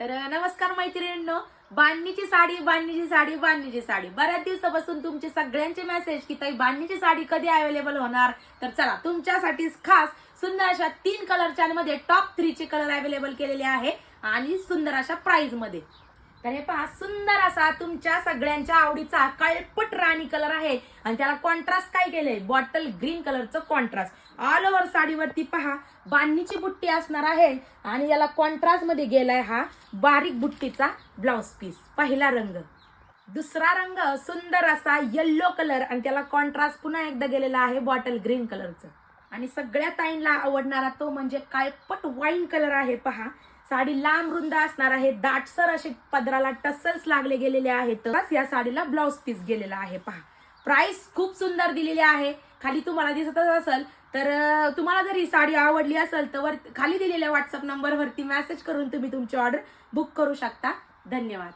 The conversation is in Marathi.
तर नमस्कार मैत्रिणींनो. बांधणीची साडी बांधणीची साडी बांधणीची साडी. बऱ्याच दिवसापासून तुमचे सगळ्यांचे मेसेज की ताई बांधणीची साडी कधी अवेलेबल होणार? तर चला तुमच्यासाठी खास सुंदर अशा तीन कलरच्या मध्ये टॉप थ्रीचे कलर अवेलेबल केलेले आहे आणि सुंदर अशा प्राइसमध्ये. तर हे पहा सुंदर असा तुमच्या सगळ्यांच्या आवडीचा काळपट राणी कलर आहे. आणि त्याला कॉन्ट्रास्ट काय केलंय? बॉटल ग्रीन कलरचं कॉन्ट्रास्ट ऑल ओव्हर साडीवरती पहा बांधणीची बुट्टी असणार आहे. आणि याला कॉन्ट्रास्टमध्ये गेलाय हा बारीक बुट्टीचा ब्लाउज पीस पहिला रंग. दुसरा रंग सुंदर असा येल्लो कलर आणि त्याला कॉन्ट्रास्ट पुन्हा एकदा गेलेला आहे बॉटल ग्रीन कलरचं आणि सगळ्या ताईंना आवडणारा तो म्हणजे काळपट वाईन कलर आहे पहा. साडी लांब रुंद असणार आहे. दाटसर असे पदराला टसल्स लागले गेलेले आहेत. या साडीला ब्लाउज पीस गेलेला आहे पहा. प्राइस खूप सुंदर दिलेली आहे. खाली तुम्हाला दिसतच असेल तर तुम्हाला जर ही साडी आवडली असेल तर वर खाली दिलेल्या व्हॉट्सअप नंबरवरती मेसेज करून तुम्ही तुमची ऑर्डर बुक करू शकता. धन्यवाद.